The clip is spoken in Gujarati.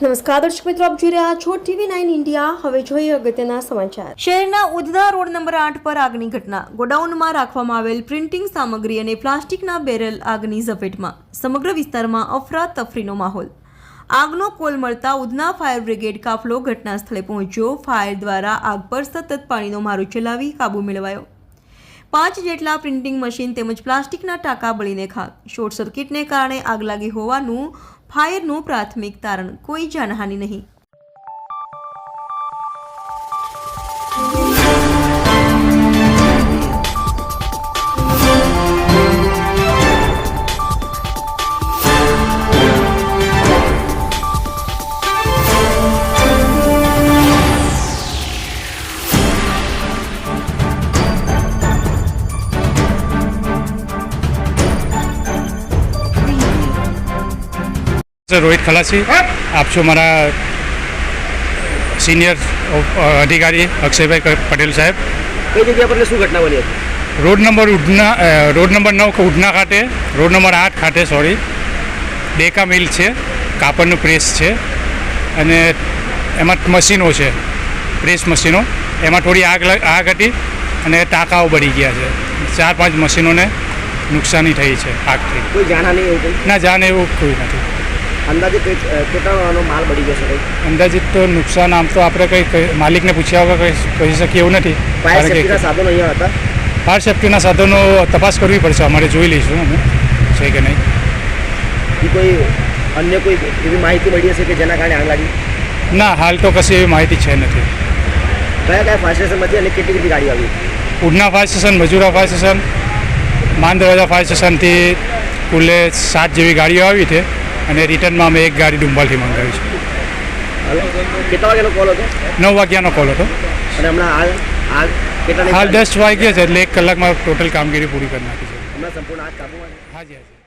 નમસ્કાર, દર્શક મિત્રો, આપ જોઈ રહ્યા છો ટીવી નાઇન ઇન્ડિયા. હવે જોઈએ અગત્યના સમાચાર. શહેરના ઉધના રોડ નંબર આઠ પર આગની ઘટના. ગોડાઉનમાં રાખવામાં આવેલ પ્રિન્ટિંગ સામગ્રી અને પ્લાસ્ટિકના બેરલ આગની ઝપેટમાં. સમગ્ર વિસ્તારમાં અફરાતફરીનો માહોલ. આગનો કોલ મળતા ઉધના ફાયર બ્રિગેડ કાફલો ઘટના સ્થળે પહોંચ્યો. ફાયર દ્વારા આગ પર સતત પાણીનો મારો ચલાવી કાબુ મેળવાયો. પાંચ જેટલા પ્રિન્ટિંગ મશીન તેમજ પ્લાસ્ટિકના ટાંકા બળીને ખાક શોર્ટ સર્કિટને કારણે આગ લાગી હોવાનું ફાયરનું પ્રાથમિક તારણ કોઈ જાનહાનિ નહીં. રોહિત ખલાસી આપ છો મારા સિનિયર અધિકારી અક્ષયભાઈ પટેલ સાહેબ કઈ જગ્યા પર શું ઘટના બની હતી road number Udhna road number નવ ઉડના ખાતે રોડ નંબર આઠ ખાતે સોરી ડેકા મિલ છે કાપડનું પ્રેસ છે અને એમાં મશીનો છે પ્રેસ મશીનો એમાં થોડી આગ આગ હતી અને ટાંકાઓ બળી ગયા છે ચાર પાંચ મશીનોને નુકસાની થઈ છે આગથી ના જાણે એવું કોઈ નથી અંદાજે કેટલાનો માલ બળી ગયો છે કંઈ? અંદાજિત તો નુકસાન આમ તો આપણે કંઈ માલિકને પૂછ્યા વગર કંઈ કહી શકીએ એવું નથી. ફાયર સેફ્ટીના સાધનો અહીંયા હતા? ફાયર સેફ્ટીના સાધનો તપાસ કરવી પડશે અમારે જોઈ લઈશું અમે છે કે નહીં. કોઈ અન્ય કોઈ એવી માહિતી મળી હશે કે જેના કારણે આગ લાગી? ના હાલ તો કશી એવી માહિતી છે નથી. કયા કયા ફાયર સ્ટેશનમાંથી અને કેટલી કેટલી ગાડી આવી? Udhna fire station Majura fire station Mandarwaja fire સ્ટેશનથી કુલે સાત જેવી ગાડીઓ આવી છે અને રિટર્નમાં અમે એક ગાડી ડુંબાલથી મંગાવી છે. કેટલા વાગ્યાનો કોલ હતો? નવ વાગ્યાનો કોલ હતો. અને હમણાં હાલ આગ કેટલા હાલ દસ વાગ્યા છે એટલે એક કલાકમાં ટોટલ કામગીરી પૂરી કરી નાખી છે. હમણાં સંપૂર્ણ આગ કાબૂમાં છે? હાજી હાજી.